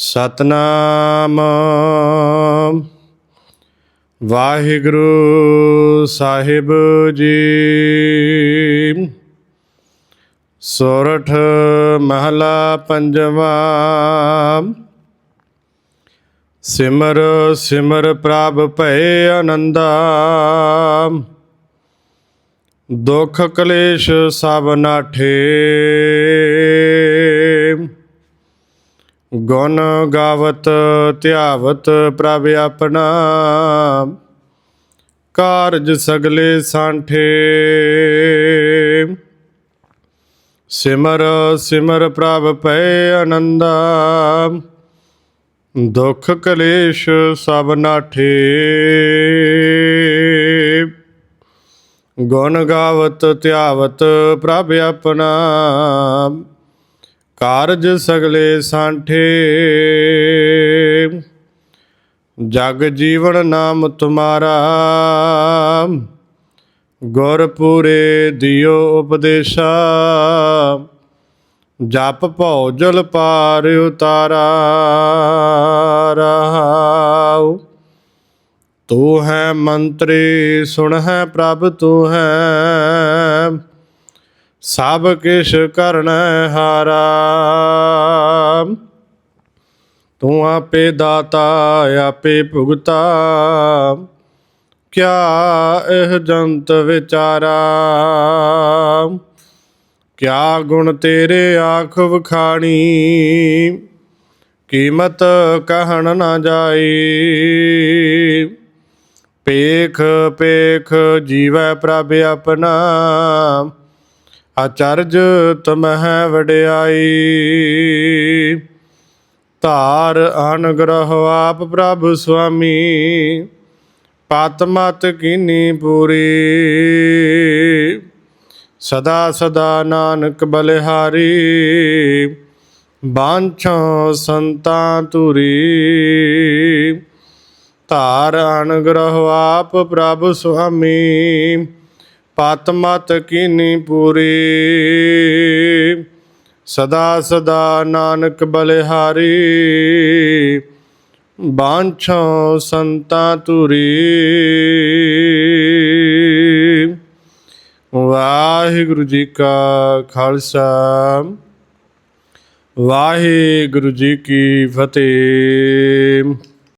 ਸਤਨਾਮ। ਵਾਹਿਗੁਰੂ ਸਾਹਿਬ ਜੀ। ਸੋਰਠ ਮਹਲਾ ਪੰਜਵਾ। ਸਿਮਰ ਸਿਮਰ ਪ੍ਰਭ ਭਏ ਆਨੰਦਾ। ਦੁਖ ਕਲੇਸ਼ ਸਭ ਨਾਠੇ। ਗੁਣ ਗਾਵਤ, ਧਿਆਵਤ ਪ੍ਰਭ ਆਪਣਾ। ਕਾਰਜ ਸਗਲੇ ਸਾਂਠੇ। ਸਿਮਰ ਸਿਮਰ ਪ੍ਰਭ ਪਏ ਆਨੰਦਾ। ਦੁਖ ਕਲੇਸ਼ ਸਭ ਨਾਠੇ। ਗੁਣ ਗਾਵਤ, ਧਿਆਵਤ ਪ੍ਰਭ ਆਪਣਾ। ਕਾਰਜ ਸਗਲੇ ਸਾਂਠੇ। ਜਗ ਜੀਵਨ ਨਾਮ ਤੁਮਾਰਾ। ਗੁਰ ਪੂਰੇ ਦਿਓ ਉਪਦੇਸ਼ਾ। ਜਪ ਭਉ ਜਲ ਪਾਰ ਉਤਾਰਾ। ਰਹਾਉ। ਤੂੰ ਹੈ ਮੰਤਰੀ, ਸੁਣ ਹੈ ਪ੍ਰਭ, ਤੂੰ ਹੈ ਸਭ ਕਿਛ ਕਰਨ ਹਾਰਾ। ਤੂੰ ਆਪੇ ਦਾਤਾ, ਆਪੇ ਭੁਗਤਾ। ਕਿਆ ਇਹ ਜੰਤ ਵਿਚਾਰਾ? ਕਿਆ ਗੁਣ ਤੇਰੇ ਆਖ ਵਖਾਣੀ? ਕੀਮਤ ਕਹਿਣ ਨਾ ਜਾਈ। ਪੇਖ ਪੇਖ ਜੀਵੈ ਪ੍ਰਭ ਆਪਣਾ। ਅਚਰਜ ਤਮਹਿ ਵਡਿਆਈ। ਧਾਰ ਅਨਗ੍ਰਹ ਆਪ ਪ੍ਰਭ ਸੁਆਮੀ, ਪਤ ਕੀਨੀ ਪੂਰੀ। ਸਦਾ ਸਦਾ ਨਾਨਕ ਬਲਿਹਾਰੀ, ਬਾਂਛੋ ਸੰਤਾਂ ਤੁਰੀ ਧਾਰ ਅਨਗ੍ਰਹ ਆਪ ਪ੍ਰਭ ਸੁਆਮੀ ਪਤ ਮਤ ਕੀਨੀ ਪੂਰੀ। ਸਦਾ ਸਦਾ ਨਾਨਕ ਬਲਿਹਾਰੀ। ਬਾਂਛੋ ਸੰਤਾਂ ਤੁਰੀ ਵਾਹਿਗੁਰੂ ਜੀ ਕਾ ਖਾਲਸਾ। ਵਾਹਿਗੁਰੂ ਜੀ ਕੀ ਫਤਿਹ।